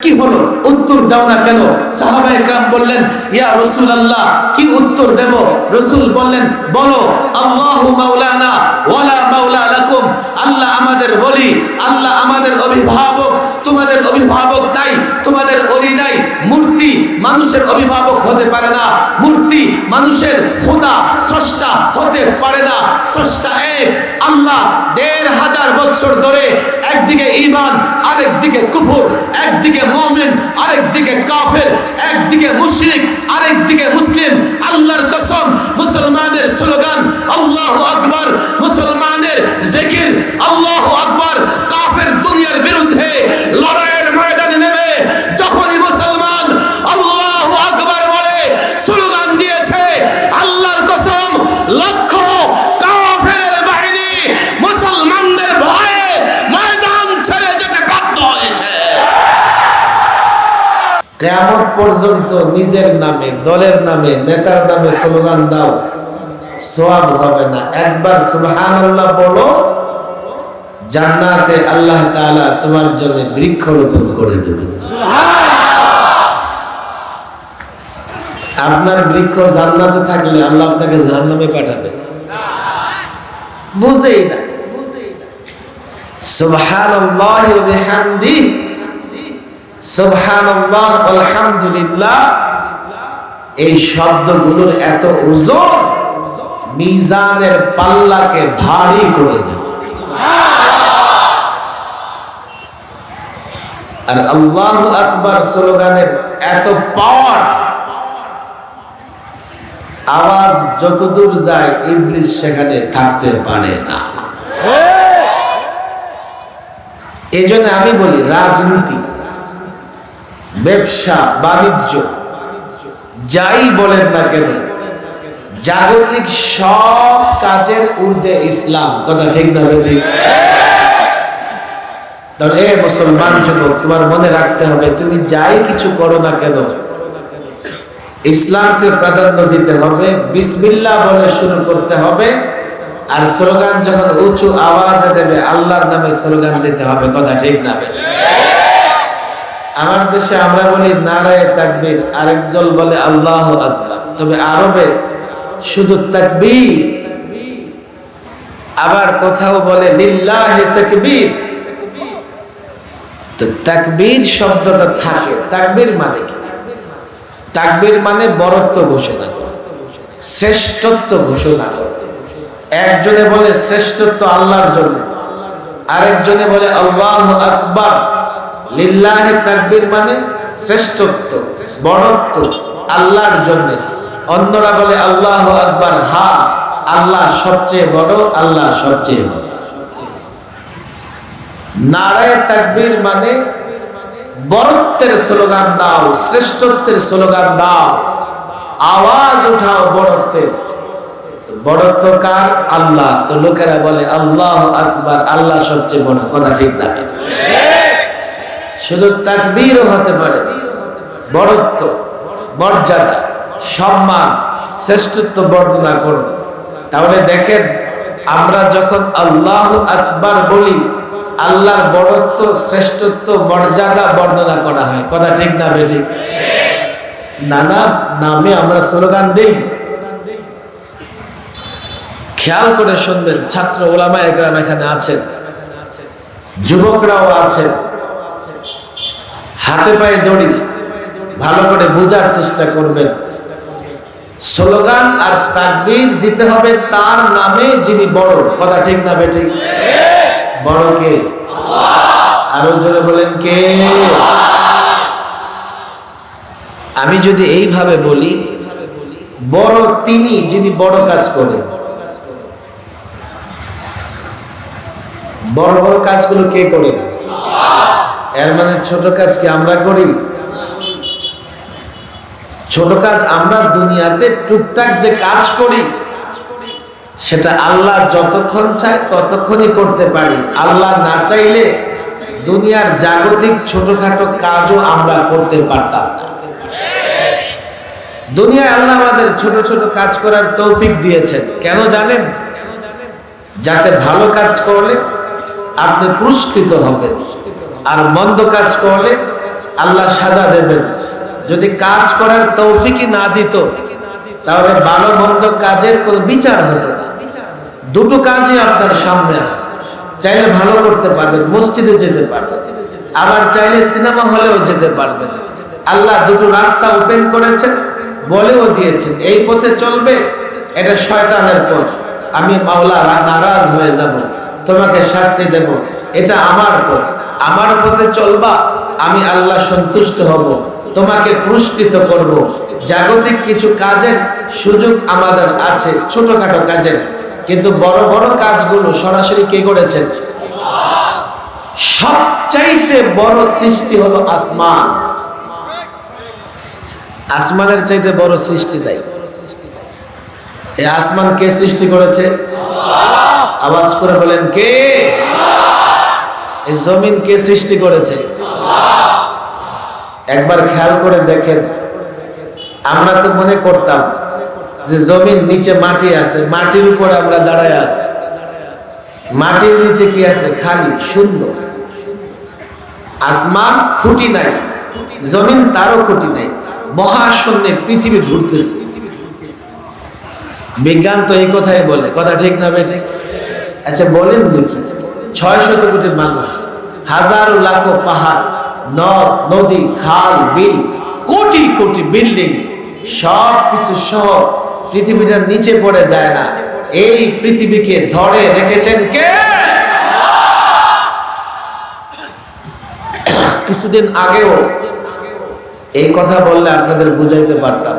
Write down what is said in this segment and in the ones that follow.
কি হলো? উত্তর দাও না কেন? সাহাবা একরাম বললেন, ইয়া রসুল আল্লাহ কি উত্তর দেব? রসুল বললেন, বলো, আল্লাহু মাওলানা ওয়ালা মাওলা লাকুম আল্লাহ আমাদের বলি আল্লাহ আমাদের অভিভাবক, তোমাদের অভিভাবক নাই তোমাদের অলি নাই মূর্তি মানুষের অভিভাবক হতে পারে না, মূর্তি, মানুষের খোদা, স্রষ্টা হতে পারে না। স্রষ্টা এক, আল্লাহ দেড় হাজার বছর ধরে একদিকে ইমান আরেকদিকে কুফুর, একদিকে মমিন, আরেকদিকে কাফের, একদিকে মুশরিক, আরেকদিকে পর্যন্ত নিজের নামে, দলের নামে, নেতার নামে স্লোগান দাও, সোয়াব হবে না। একবার সুবহান আল্লাহ বলো, জান্নাতে আল্লাহ তাআলা তোমার জন্য বৃক্ষ রোপণ করে দেবে। আপনার বৃক্ষ জান্নাতে থাকলে আল্লাহ আপনাকে জাহান্নামে পাঠাবে। বুঝেই না। সুবহানাল্লাহি ওয়া বিহামদিহি। সুবহানাল্লাহ আলহামদুলিল্লাহ। এই শব্দগুলোর এত ওজন মিজানের পাল্লাকে ভারী করে দেবে। আর আল্লাহ আকবার স্লোগানের এত পাওয়ার আওয়াজ যতদূর যায় ইবলিস সেখানে থাকতে পারে না। এই জন্য আমি বলি রাজনীতি ব্যবসা, বাণিজ্য, যাই বলেন না কেন, জাগতিক সব কাজের ঊর্ধ্বে ইসলাম। কথা ঠিক না ঠিক? তাহলে এ মুসলমান যুবক, তোমার মনে রাখতে হবে, তুমি যাই কিছু করো না কেন, ইসলামকে প্রাধান্য দিতে হবে বিসমিল্লা বলে শুরু করতে হবে, আর স্লোগান যখন উঁচু আওয়াজে দেবে, আল্লাহর নামে স্লোগান দিতে হবে। কথা ঠিক না বেঠিক? আমার দেশে আমরা বলি নারায় তাকবীর আরেকজন বলে আল্লাহ আকবার। তবে আরবে শুধু তাকবীর, আবার কোথাও বলে লিল্লাহি তাকবীর। তো তাকবীর শব্দটা থাকে, তাকবীর মানে কি? তাকবীর মানে বরত্ব ঘোষণা করা, শ্রেষ্ঠত্ব ঘোষণা করা। একজনে বলে শ্রেষ্ঠত্ব আল্লাহর জন্য, আরেকজনে বলে আল্লাহ আকবার। লিল্লাহে তাকবীর মানে শ্রেষ্ঠত্ব, বড়ত্ব, আল্লাহর জন্য। অন্যরা বলে, আল্লাহ আকবার, হা, আল্লাহ সবচেয়ে বড়, আল্লাহ সবচেয়ে বড়। নারায় তাকবীর মানে বরত্বের স্লোগান দাও, শ্রেষ্ঠত্বের স্লোগান দাও। আওয়াজ উঠাও বড়ত্বের। বড়ত্ব কার? আল্লাহ। তো লোকেরা বলে, আল্লাহ আকবার, আল্লাহ সবচেয়ে বড়। কথা ঠিক না। শুধু তাকবীরও হতে পারে। বড়ত্ব, মর্যাদা, সম্মান, শ্রেষ্ঠত্ব বর্ণনা করুন। তাহলে দেখেন, আমরা যখন আল্লাহ আকবার বলি, আল্লাহর বড়ত্ব, শ্রেষ্ঠত্ব, মর্যাদা বর্ণনা করা হয়। কথা ঠিক না বেঠিক? নানা নামে আমরা স্লোগান দিই। খেয়াল করে শুনবেন, ছাত্র ওলামা একরাম এখানে আছেন। যুবকরাও আছেন। হাতে পায়ে দড়ি, ভালো করে বোঝার চেষ্টা করবেন স্লোগান আর তাকবীর দিতে হবে তার নামে যিনি বড়। কথা ঠিক না বেঠিক? বড় কে? আরও জোরে বলেন কে? আমি যদি এইভাবে বলি, বড় তিনি যিনি বড় কাজ করেন বড় বড় কাজগুলো কে করে? এর মানে ছোট কাজ কি আমরা করি? ছোট কাজ আমরা দুনিয়াতে টুকটাক যে কাজ করি, সেটা আল্লাহ যতক্ষণ চায় ততক্ষণই করতে পারি। আল্লাহ না চাইলে দুনিয়ার জাগতিক ছোটখাটো কাজও আমরা করতে পারতাম দুনিয়ায় আল্লাহ আমাদের ছোট ছোট কাজ করার তৌফিক দিয়েছেন। কেন জানেন? যাতে ভালো কাজ করলে আপনি পুরস্কৃত হবেন। আর মন্দ কাজ করলে আল্লাহ সাজা দেবেন। যদি কাজ করার তৌফিকই না দিত, তাহলে ভালো মন্দ কাজের কোনো বিচার হতো না। দুটো কাজই আপনার সামনে আছে। চাইলে ভালো করতে পারবেন, মসজিদে যেতে পারবেন। আবার চাইলে সিনেমা হলেও যেতে পারবেন। আল্লাহ দুটো রাস্তা ওপেন করেছেন, বলেও দিয়েছেন, এই পথে চলবে, এটা শয়তানের পথ। আমি মাওলা নারাজ হয়ে যাব। তোমাকে শাস্তি দেব। এটা আমার পথ। আমার পথে চলবা, আমি আল্লাহ সন্তুষ্ট হব। তোমাকে পুরস্কৃত করব। জাগতিক কিছু কাজের সুযোগ আমাদের আছে, ছোটখাটো কাজের। কিন্তু বড় বড় কাজগুলো সরাসরি কে করেছেন? সবচাইতে বড় সৃষ্টি হলো আসমান। আসমানের চাইতে বড় সৃষ্টি নাই। এই আসমান কে সৃষ্টি করেছে? আওয়াজ করে বলেন কে? এই জমিন কে সৃষ্টি করেছে? একবার খেয়াল করে দেখেন। আমরা তো মনে করতাম যে জমিন নিচে মাটি আছে, মাটির উপর আমরা দাঁড়ায় আছি। মাটির নিচে কি আছে? খালি শূন্য আসমান খুঁটি নাই, জমিন তারও খুঁটি নাই। মহাশূন্যে পৃথিবী ঘুরতেছে। বিজ্ঞান তো এই কথাই বলে। কথা ঠিক না বেঠিক আচ্ছা বলেন দেখি। ছয় শত কোটি মানুষ, হাজারো লাখো পাহাড়, নদ, নদী, খাল, বিল, কোটি কোটি বিল্ডিং সব কিছু সহ পৃথিবীটা নিচে পড়ে যায় না। এই পৃথিবীকে ধরে রেখেছেন কে? কিছুদিন আগেও এই কথা বললে আপনাদের বুঝাইতে পারতাম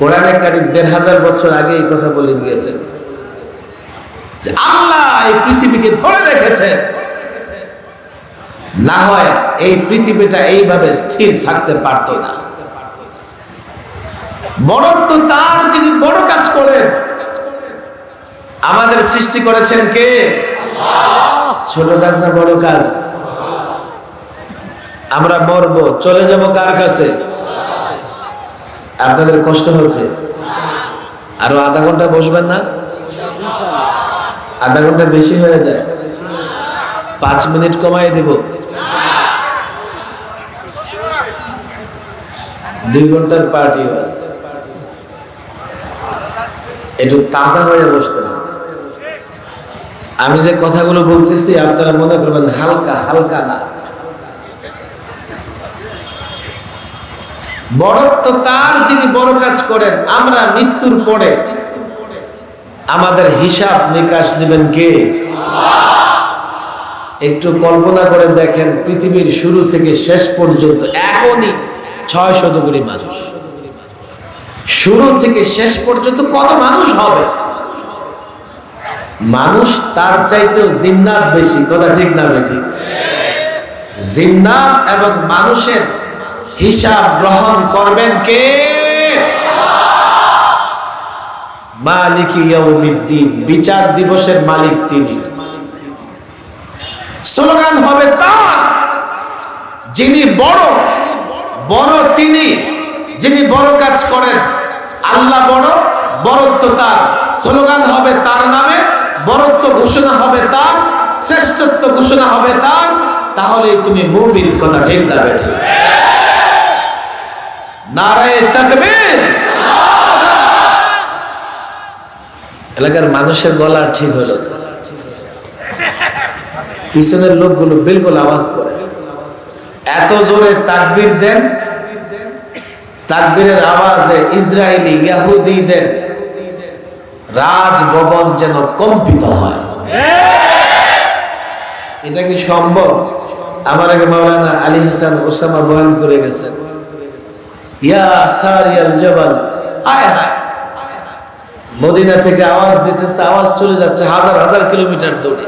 কোরআনে কারিম দেড় হাজার বছর আগে এই কথা বলে দিয়েছেন। যে আল্লাহ এই পৃথিবীকে ধরে রেখেছেন না হয় এই পৃথিবীটা এইভাবে স্থির থাকতে পারত না। বড়ত্ব তার যিনি বড় কাজ করেন, আমাদের সৃষ্টি করেছেন কে? ছোট কাজ না বড় কাজ? আমরা মরব, চলে যাব কার কাছে? আপনাদের কষ্ট হচ্ছে? আরও আধা ঘণ্টা বসবেন না? আধা ঘণ্টা বেশি হয়ে যায়। পাঁচ মিনিট কমাই দেব। দুই ঘণ্টার পার্টি আছে। একটু তাজা হয়ে বসতে। আমি যে কথাগুলো বলতেছি, আপনারা মনে করবেন, হালকা হালকা না। বড়ত্ব তার যিনি বড় কাজ করেন, আমরা মৃত্যুর পরে আমাদের হিসাব নিকাশ দিবেন কে? একটু কল্পনা করে দেখেন, পৃথিবীর শুরু থেকে শেষ পর্যন্ত এখনই ছয় শত কোটি মানুষ। শুরু থেকে শেষ পর্যন্ত কত মানুষ হবে? মানুষ তার চাইতেও জিন্নাত বেশি, কথা ঠিক না বেশি জিন্নাত এবং মানুষের হিসাব গ্রহণ করবেন কে? মালিক ইয়াউমিদ্দিন, বিচার দিবসের মালিক তিনি। স্লোগান হবে তার। যিনি বড় বড় তিনি। যিনি বড় কাজ করেন, আল্লাহ বড়, বড়ত্ব তার। স্লোগান হবে তার নামে, বড়ত্ব ঘোষণা হবে তার, শ্রেষ্ঠত্ব ঘোষণা হবে তার। তাহলে তুমি মুমিন, কথা ঠিক না বেঠে। নারায় তাকবীর। এলাকার মানুষের গলা ঠিক হলো পিছনের লোকগুলো বিলকুল আওয়াজ করে। এত জোরে তাকবীর দেন, তাকবীরের আওয়াজে ইসরায়েলি ইয়াহুদীদের রাজভবন যেন কম্পিত হয়। এটা কি সম্ভব? আমার আগে মাওলানা আলী হাসান ওসামা বয়ান করে গেছেন। ইয়া সারিয়াল জবাল, হায় হায়। মদিনা থেকে আওয়াজ দিতেছে আওয়াজ চলে যাচ্ছে হাজার হাজার কিলোমিটার দূরে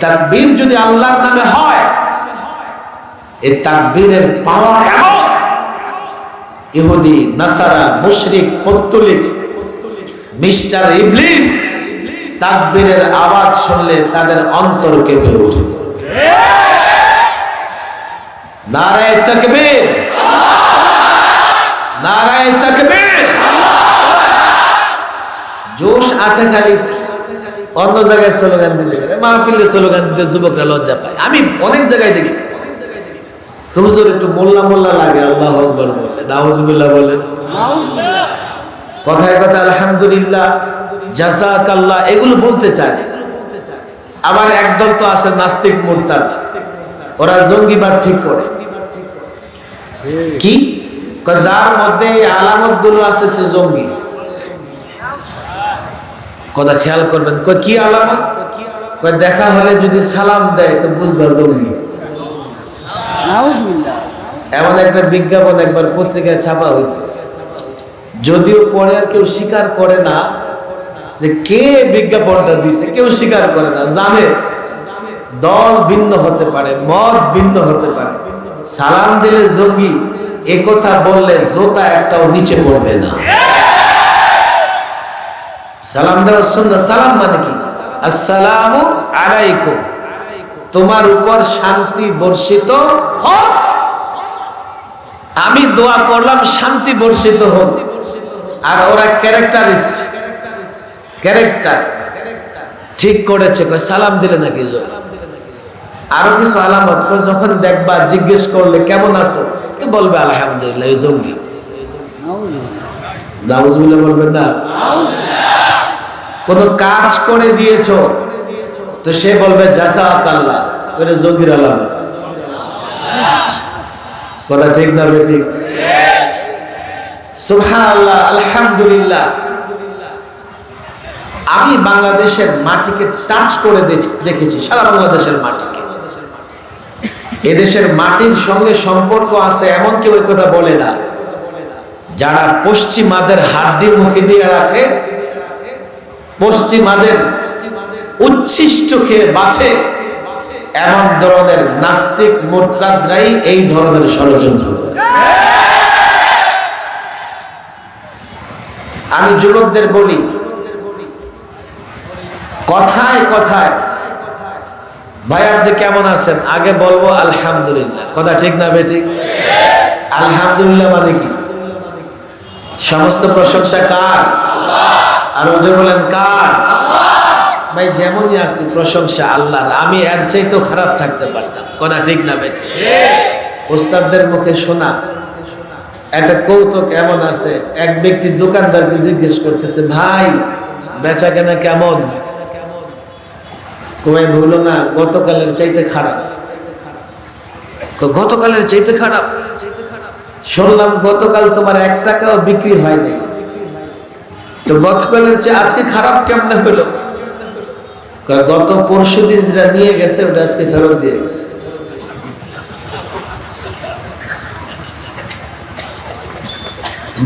তাকবীর যদি আল্লাহর নামে হয় এই তাকবীরের পাওয়ার এমন। ইহুদি নাসারা মুশরিক পত্তলিক মিস্টার ইবলিস তাকবীরের আওয়াজ শুনলে তাদের অন্তর কেঁপে ওঠে। নারায় তাকবীর। জোশ অন্য জায়গায় মাহফিলে স্লোগান দিতে লজ্জা পায়। আমি অনেক জায়গায় দেখছি। একটু মোল্লা মোল্লা লাগে বলে। বলে। কথায় কথা আলহামদুলিল্লাহ এগুলো বলতে চায়। আবার একদল তো আছে নাস্তিক মুরতাদ। ওরা জঙ্গিবাদ ঠিক করে। কি? যার মধ্যে এই আলামতগুলো আছে সে জঙ্গি। কথা খেয়াল করবেন। কি আলামত? দেখা হলে যদি সালাম দেয় তো বুঝবা জঙ্গি। এমন একটা বিজ্ঞাপন একবার পত্রিকায় ছাপা হয়েছে। যদিও পরে আর কেউ স্বীকার করে না যে কে বিজ্ঞাপনটা দিছে কেউ স্বীকার করে না জানে। দল ভিন্ন হতে পারে মত ভিন্ন হতে পারে। সালাম দিলে জঙ্গি এ কথা বললে জোতা একটাও নিচে পড়বে না। সালাম দেওয়ার সুন্নাহ, সালাম মানে কি? আসসালামু আলাইকুম। তোমার উপর শান্তি বর্ষিত হোক। আমি দোয়া করলাম, শান্তি বর্ষিত হোক। আর ওরা ক্যারেক্টারিস্ট। ক্যারেক্টার। ঠিক করেছে, কয় সালাম দিলে নাকি আরও কিছু আলামত যখন দেখবা, জিজ্ঞেস করলে, কেমন আছো? বলবে আলহামদুলিল্লাহ, এই জঙ্গি। নাউজুবিল্লাহ বলবেন না? কোন কাজ করে দিয়েছ? তো সে বলবে জাসাক আল্লাহ এটা জঙ্গির আলামত। কথা ঠিক না বে ঠিক? সুবহানাল্লাহ, আলহামদুলিল্লাহ। আমি বাংলাদেশের মাটিকে টাচ করে দেখেছি, সারা বাংলাদেশের মাটিকে। এদেশের মাটির সঙ্গে সম্পর্ক আছে, এমন কেউ কথা বলে না। যারা পশ্চিমাদের হাড্ডি মুখে দিয়ে রাখে, পশ্চিমাদের উচ্ছিষ্ট খেয়ে বাঁচে, এমন ধরনের নাস্তিক মোরতাদরাই এই ধরনের ষড়যন্ত্র আমি যুবকদের বলি, কথায় কথায় ভাই, আপনি কেমন আছেন? আগে বলব আলহামদুলিল্লাহ। কথা ঠিক না বেঠিক আলহামদুলিল্লাহ মানে কি? সমস্ত প্রশংসা কার? আর ওদের বলেন, কার? ভাই, যেমনই আছি, প্রশংসা আল্লাহর। আমি এর চাইতেও খারাপ থাকতে পারতাম। কথা ঠিক না বেঠিক ওস্তাদদের মুখে শোনা। একটা কৌতুক এমন আছে, এক ব্যক্তি দোকানদারকে জিজ্ঞেস করতেছে, ভাই, বেচা কেনা কেমন? কমাই ভুলো না, গতকালের চাইতে খারাপ। গতকালের চাইতে খারাপ? শুনলাম গতকাল তোমার এক টাকাও বিক্রি হয় নাই তো গতকালের চেয়ে আজকে খারাপ কেমনে হলো? গত পরশু দিন যেটা নিয়ে গেছে, ওটা আজকে ফেরত দিয়ে গেছে।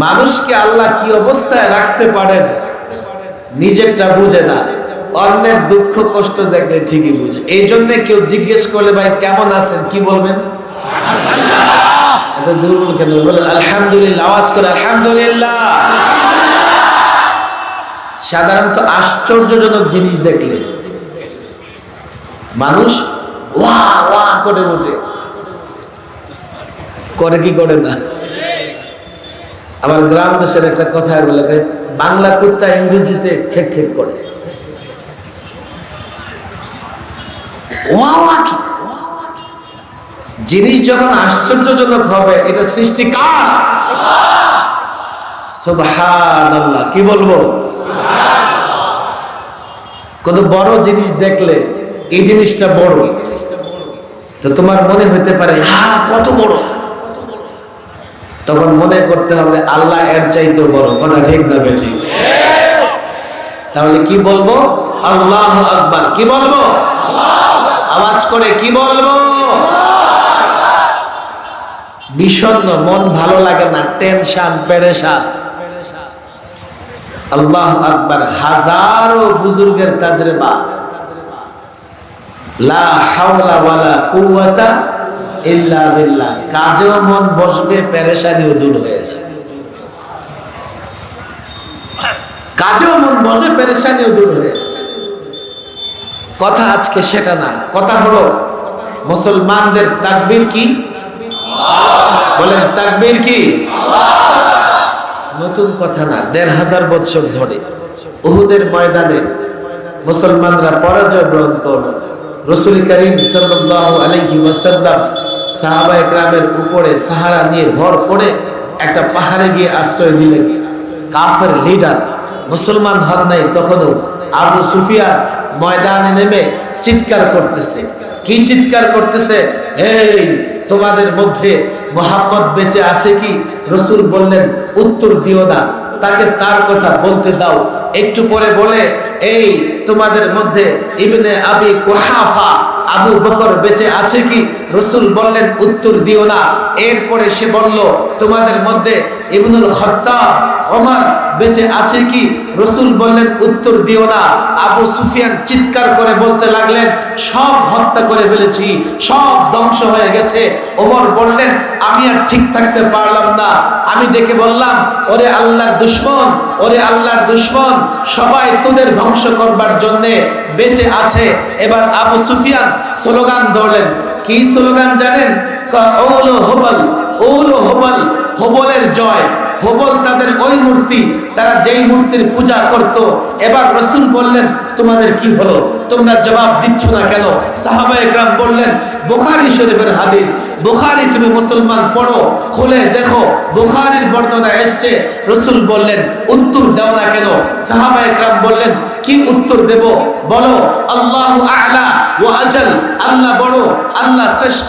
মানুষকে আল্লাহ কি অবস্থায় রাখতে পারেন, নিজেরটা বুঝে না। অন্যের দুঃখ, কষ্ট দেখলে ঠিকই বুঝে। এই জন্য কেউ জিজ্ঞেস করলে, ভাই, কেমন আছেন? কি বলবেন? এত দুর্বল কেন? বলেন, আলহামদুলিল্লাহ। আওয়াজ করে, আলহামদুলিল্লাহ। সাধারণত আশ্চর্যজনক জিনিস দেখলে, মানুষ ওয়া ওয়া করে ওঠে করে কি করে না? আমার গ্রাম দেশের একটা কথা বলে বাংলা কুত্তা ইংরেজিতে খেক খেক করে। জিনিস যখন আশ্চর্যজনক হবে, এটা সৃষ্টি কার? সুবহানাল্লাহ। কি বলব? কত বড় জিনিস দেখলে এই জিনিসটা বড়। তো তোমার মনে হতে পারে হ্যাঁ কত বড়। তখন মনে করতে হবে, আল্লাহ এর চাইতে বড়। কথা ঠিক না বেঠিক? তাহলে কি বলব? আল্লাহ আকবার। কি বলব? আওয়াজ করে কি বলব? বিষণ্ণ, মন ভালো লাগে না টেনশন পেরেশান। আল্লাহ আকবার, হাজারো বুজুর্গের তাজরেবা। লা হাওলা কাজেও মন বসবে, পেরেশানিও দূর হয়ে কাজেও মন বসবে হয়ে কথা আজকে সেটা না। কথা হলো, মুসলমানদের তাকবীর কি? বলেন, তাকবীর কি? নতুন কথা না, দেড় হাজার বছর ধরে উহুদের ময়দানে মুসলমানরা পরাজয় গ্রহণ করল। রসুল করিম সাল্লাল্লাহু আলাইহি ওয়াসাল্লাম উপরে সাহারা নিয়ে ভর করে একটা পাহাড়ে গিয়ে আশ্রয় দিলেন কাফের লিডার, মুসলমান হন নাই তখনও আবু সুফিয়ান ময়দানে নেমে চিৎকার করতেছে। কি চিৎকার করতেছে? এই, তোমাদের মধ্যে মোহাম্মদ বেঁচে আছে কি? রসুল বললেন, উত্তর দিও না। তাকে তার কথা বলতে দাও। একটু পরে বলে, এই, তোমাদের মধ্যে ইবনে আবি কুহাফা আবু বকর বেঁচে আছে কি? রসুল বললেন, উত্তর দিও না। এরপরে সে বলল, তোমাদের মধ্যে ইবনুল খত্তাব, ওমর বেঁচে আছে কি? রসুল বললেন, উত্তর দিও না। আবু সুফিয়ান চিৎকার করে বলতে লাগলেন, সব হত্যা করে ফেলেছি, সব ধ্বংস হয়ে গেছে। ওমর বললেন, আমি আর ঠিক থাকতে পারলাম না। আমি ডেকে বললাম, ওরে আল্লাহর দুশ্মন, ওরে আল্লাহর দুশ্মন, সবাই তোদের ধ্বংস করবার জন্যে বেঁচে আছে। এবার আবু সুফিয়ান স্লোগান ধরলেন। কি স্লোগান জানেন? হবল ওলো হবল, হবলের জয়। হবল তাদের ওই মূর্তি, তারা যেই মূর্তির পূজা করত। এবার রসুল বললেন, তোমাদের কি হলো? তোমরা জবাব দিচ্ছ না কেন? সাহাবা বললেন, বুখারি শরীফের হাদিস, বুখারি তুমি মুসলমান পড়ো, খুলে দেখো, বুখারির বর্ণনা এসছে। রসুল বললেন, উত্তর দাও না কেন? সাহাবা একরাম বললেন কি উত্তর দেব? বলো, আল্লাহ আলা ও আজল, আল্লাহ বড়, আল্লাহ শ্রেষ্ঠ।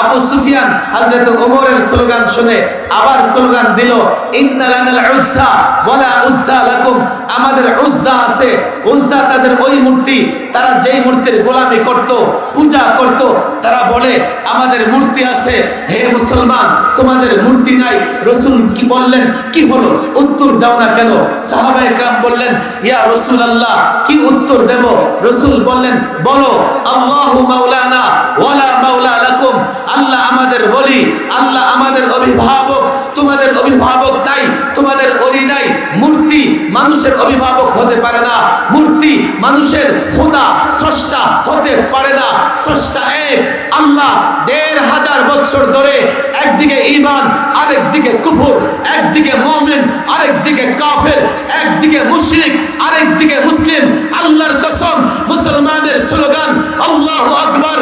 আবু সুফিয়ান হযরত ওমরের স্লোগান শুনে আবার স্লোগান দিল, ইন্না লানাল উজ্জা ওয়ালা উজ্জা লাকুম। আমাদের উজ্জা আছে। উজ্জা তাদের ওই মূর্তি, তারা যেই মূর্তির গোলামি করত, পূজা করত, তারা বলে আমাদের মূর্তি আছে। হে মুসলমান, তোমাদের মূর্তি নাই। রসুল কি বললেন? কি হলো? উত্তর দাও না কেন? সাহাবা একরাম বললেন, ইয়া রসুল আল্লাহ কি উত্তর দেব? রসুল বললেন, বলো মাওলানা ওয়ালা মাওলা লাকুম। আল্লাহ আমাদের বলি আল্লাহ আমাদের অভিভাবক। তোমাদের অভিভাবক নাই, তোমাদের অলি নাই। মূর্তি মানুষের অভিভাবক হতে পারে না। মূর্তি মানুষের খোদা, স্রষ্টা হতে পারে না। স্রষ্টা এক, আল্লাহ দেড় হাজার বছর ধরে একদিকে ইমান আরেকদিকে কুফুর, একদিকে মমিন, আরেকদিকে কাফের, একদিকে মুশরিক, আরেকদিকে মুসলিম। আল্লাহর কসম মুসলমানের স্লোগান, আল্লাহ আকবর